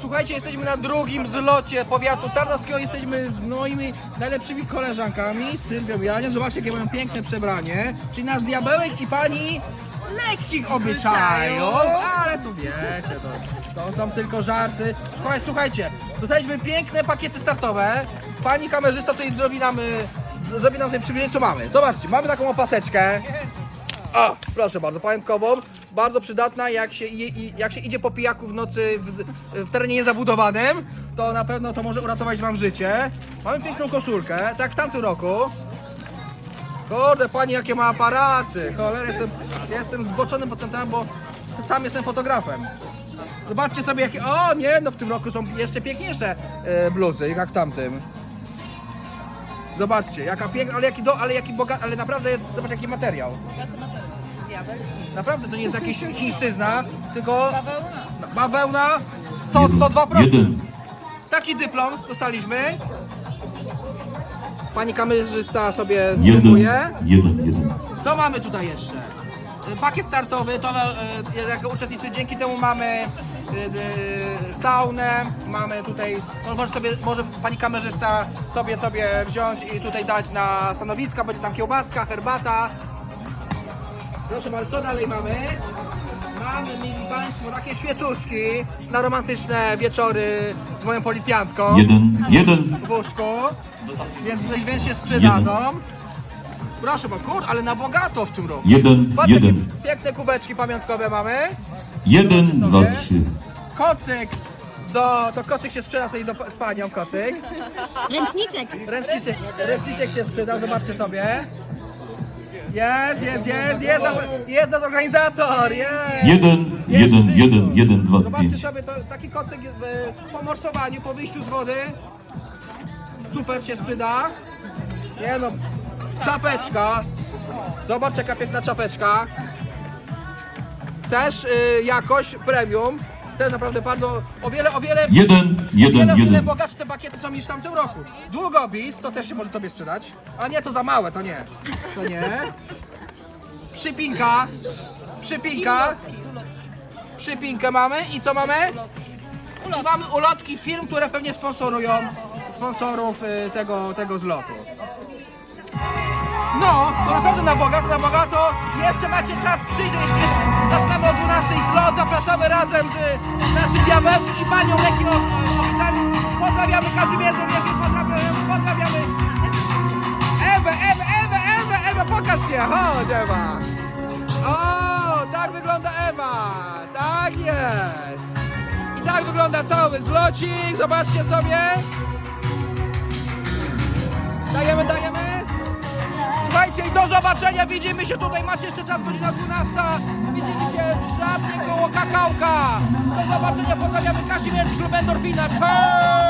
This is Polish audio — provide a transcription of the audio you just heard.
Słuchajcie, jesteśmy na drugim zlocie powiatu tarnowskiego. Jesteśmy z moimi najlepszymi koleżankami, Sylwią i Anią. Zobaczcie, jakie mają piękne przebranie. Czyli nasz diabełek i pani lekkich obyczajów. Ale tu wiecie, to, to są tylko żarty. Słuchajcie, słuchajcie, dostaliśmy piękne pakiety startowe. Pani kamerzysta tutaj zrobi nam, y, zrobi nam tutaj przybliżenie, co mamy. Zobaczcie, mamy taką opaseczkę. O, proszę bardzo, pamiątkową, bardzo przydatna, jak się, i- i- jak się idzie po pijaku w nocy w, w terenie niezabudowanym, to na pewno to może uratować wam życie. Mamy piękną koszulkę, tak w tamtym roku. Kurde, pani jakie ma aparaty, cholera, jestem, jestem zboczony pod ten temat, bo sam jestem fotografem. Zobaczcie sobie jakie, o nie, no w tym roku są jeszcze piękniejsze e, bluzy, jak w tamtym. Zobaczcie, jaka piękna, ale jaki, do, ale jaki bogat, ale naprawdę jest, zobacz jaki materiał. Naprawdę to nie jest jakaś chińszczyzna, tylko bawełna 100, 102%. Jeden. Taki dyplom dostaliśmy. Pani kamerzysta sobie zdejmuje. Jeden. Jeden. Co mamy tutaj jeszcze? Pakiet startowy, to e, jako uczestnicy dzięki temu mamy saunę, mamy tutaj, no, może sobie, może pani kamerzysta sobie sobie wziąć i tutaj dać na stanowiska, będzie tam kiełbaska, herbata. Proszę bardzo, co dalej mamy? Mamy, mili Państwo, takie świeczuszki na romantyczne wieczory z moją policjantką Jeden. Jeden. w łóżku, więc, więc się sprzedadzą. Proszę, bo kur, ale na bogato w tym roku. Jeden. Patrz, jakie Jeden. piękne kubeczki pamiątkowe mamy. Jeden. Dwa. Trzy. Kocyk, do, to kocyk się sprzeda tutaj do, z panią, kocyk. Ręczniczek. Ręczniczek, ręczniczek się sprzeda, zobaczcie sobie. Jest, jest, jest, jest nasz, jest nasz organizator, jest. Jeden. Jest Jeden. Krzysiu. Jeden. Jeden. Dwa. Zobaczcie Pięć. sobie, to, taki kocyk e, po morsowaniu, po wyjściu z wody. Super się sprzyda. Nie no, czapeczka. Zobacz jaka piękna czapeczka. Też y, jakość premium. Też naprawdę bardzo, o wiele, o wiele, Jeden. o Jeden. wiele, o wiele Jeden. bogatsze te pakiety są niż w tamtym roku. Długopis, to też się może tobie sprzedać. A nie, to za małe, to nie. To nie. Przypinka. Przypinka. Przypinkę mamy i co mamy? I mamy ulotki firm, które pewnie sponsorują sponsorów y, tego, tego zlotu. No, to naprawdę na bogato, na bogato. Jeszcze macie czas przyjść, jeszcze, zaczynamy o 12 zlot, zapraszamy razem z naszym diabełkiem i panią Lekim Obliczami. Pozdrawiamy Kazimierze Wielkim, pozdrawiamy, pozdrawiamy Ewę, Ewę, Ewę, Ewę, Ewę, pokaż się, chodź Ewa. O, tak wygląda Ewa, tak jest. I tak wygląda cały zlocik, zobaczcie sobie. Zobaczenia, widzimy się tutaj, macie jeszcze czas, godzina 12. Widzimy się w Żabnie koło Kakałka. Do zobaczenia, pozdrawiamy Kazimierz, klub Endorfina. Cześć!